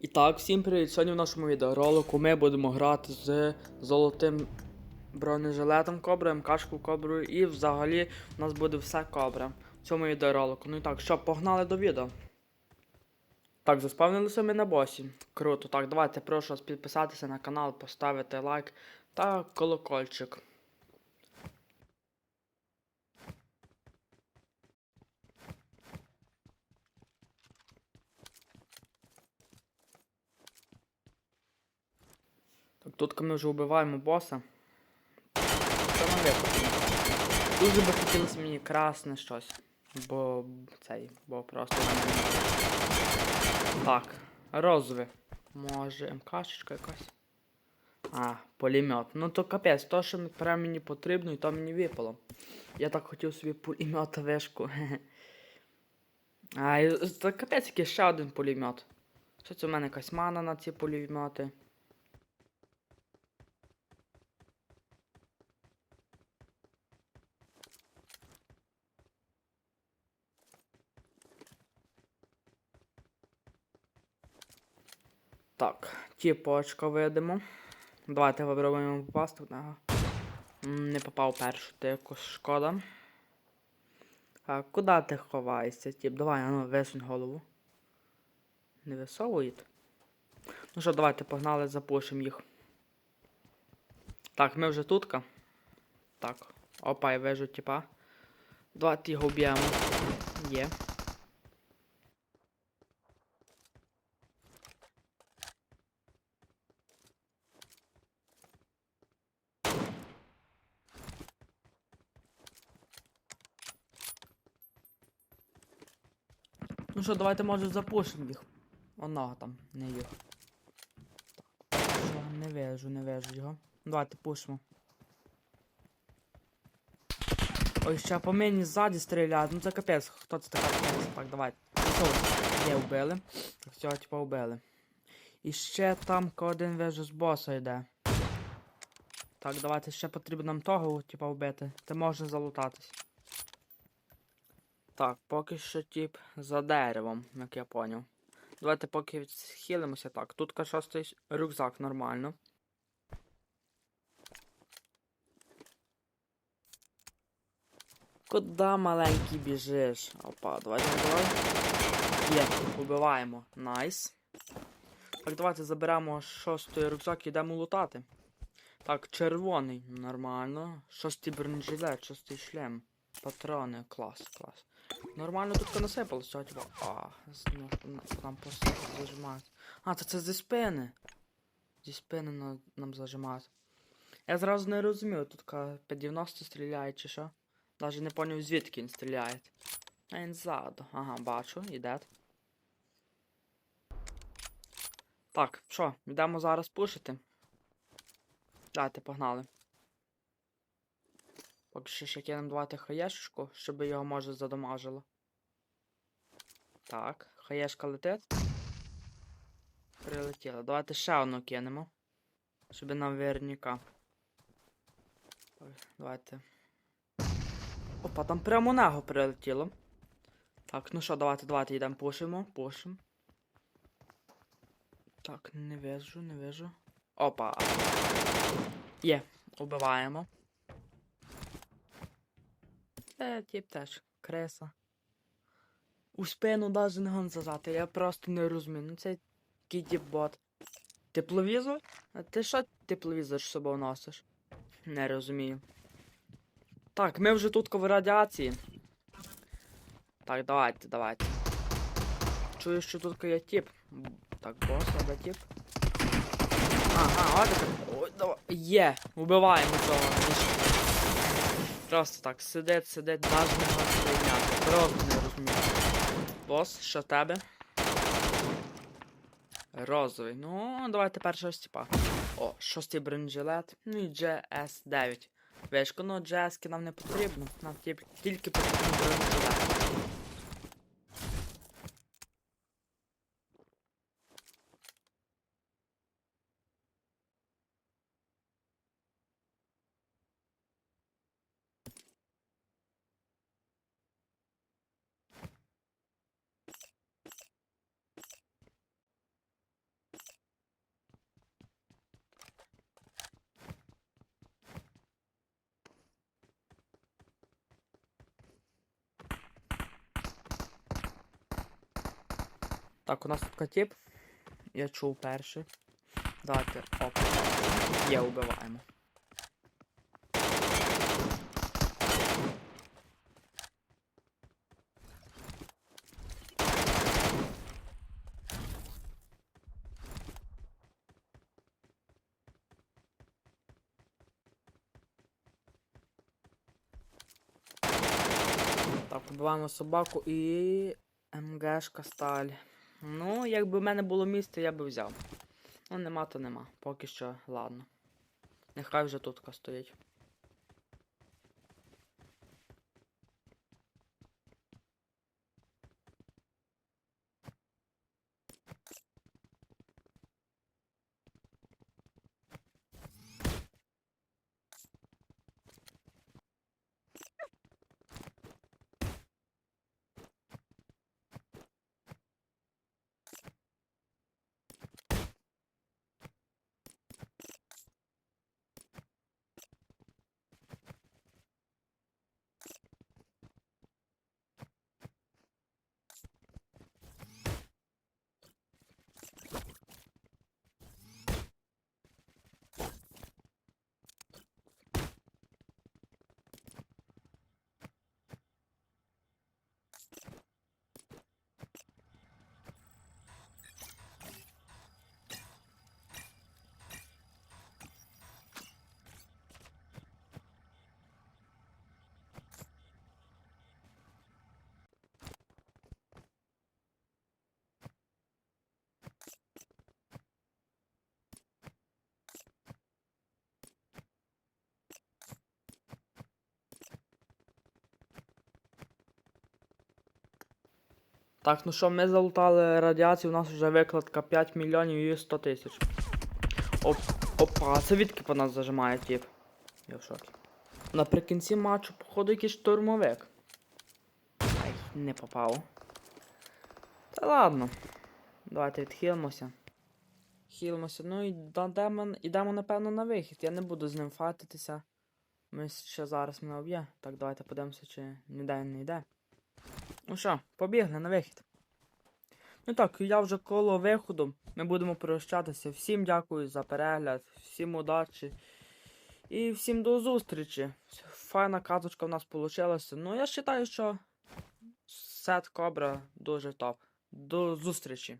І так, всім привіт! Сьогодні в нашому відеоролику ми будемо грати з золотим бронежилетом кобри, МКшку коброю і взагалі у нас буде все кобра в цьому відеоролику. Ну і так, що, погнали до відео. Так, заспавнилися ми на босі. Круто. Так, давайте прошу вас підписатися на канал, поставити лайк та колокольчик. Так, тут ми вже вбиваємо боса. Що нам випадає? Дуже би хотілося мені красне щось. Бо цей, бо просто. Так, розове. Може МКшечка якась. А, пулемет. Ну то капець, то, що прям мені потрібно, і то мені випало. Я так хотів собі пулемет вишку. А, і, то капець який ще один пулемет. Що це в мене якась мана на ці пулемети? Так, тіпочка видимо. Давайте випробуємо попасти. М, Не попав першу тику, шкода. А куди ти ховаєшся, тіп? Давай, ну, висунь голову. Не висовують. Ну що, давайте погнали, запушимо їх. Так, ми вже тутка. Так. Опа, я вижу, типа. Давайте його вб'ємо. Є. Ну що, давайте може запушимо їх. Одного там, не їх. Що, не вижу, не вижу його. Давайте пушимо. Ой, ще по мені ззаді стріляють. Ну це капець, хто це така? Так, давайте. Що, є вбили. Так, цього типа вбили. І ще там один вижу з боса йде. Так, давайте ще потрібно нам того, типа, вбити. Ти можна залутатись. Так, поки що тип за деревом, як я поняв. Давайте поки відхилимося. Так, тут шостий рюкзак нормально. Куда маленький біжиш? Опа, давай, давай, давай. Є, убиваємо. Найс. Так, давайте заберемо шостий рюкзак і йдемо лутати. Так, червоний, нормально. Шостий бронежилет, шостий шлем. Патрони, клас, клас. Нормально тут насипалось, типа. А, з- ну, н- нам просто зажимають. А, це це зі спини. Зі спини на, нам зажимають. Я зразу не розумів, тут ка 90 стріляє чи що. Даже не поняв звідки він стріляє. А він ззаду. Ага, бачу, іде. Так, що, йдемо зараз пушити. Давайте, погнали. Поки що ще кинемо давати хаєшечку, щоб його може задамажило. Так, хаєшка летить. Прилетіла. Давайте ще одну кинемо. Щоб нам верняка. Давайте. Опа, там прямо нього прилетіло. Так, ну що, давайте, давайте йдемо пушимо, пушимо. Так, не вижу, не вижу. Опа. Є, убиваємо. Е, тип теж, креса. У спину навіть не гон я просто не розумію. Ну це який тип бот. Тепловізор? А ти що тепловізор з собою носиш? Не розумію. Так, ми вже тут в радіації. Так, давайте, давайте. Чую, що тут є тип. Так, бос, а де тип? Ага, ось так. Є, вбиваємо цього. Просто так, сидить, сидить, базу може прийняти. Просто не розумію. Бос, що тебе? Розовий. Ну, давайте першого стіпа. О, шостий бронежилет. Ну і GS9. Вишко, ну GS нам не потрібно. Нам тільки, потрібен бронежилет. Так, у нас тут тип. Я чув перший. Давайте, оп. Є, убиваємо. Так, убиваємо собаку і МГшка сталь. Ну, якби в мене було місце, я би взяв. Ну, нема, то нема. Поки що, ладно. Нехай вже тут стоїть. Так, ну що, ми залутали радіацію, у нас вже викладка 5 мільйонів і 100 тисяч. Оп, опа, це відки по нас зажимає тип? Я в шокі. Наприкінці матчу, походу, якийсь штурмовик. Ай, не попав. Та ладно. Давайте відхилимося. Хілимося. Ну і йдемо, напевно, на вихід. Я не буду з ним фатитися. Ми ще зараз мене об'є. Так, давайте подивимося, чи ніде не йде. Ну що, побігли на вихід. Ну так, я вже коло виходу. Ми будемо прощатися. Всім дякую за перегляд, всім удачі. І всім до зустрічі. Файна казочка в нас вийшла. Ну, я вважаю, що сет Кобра дуже топ. До зустрічі.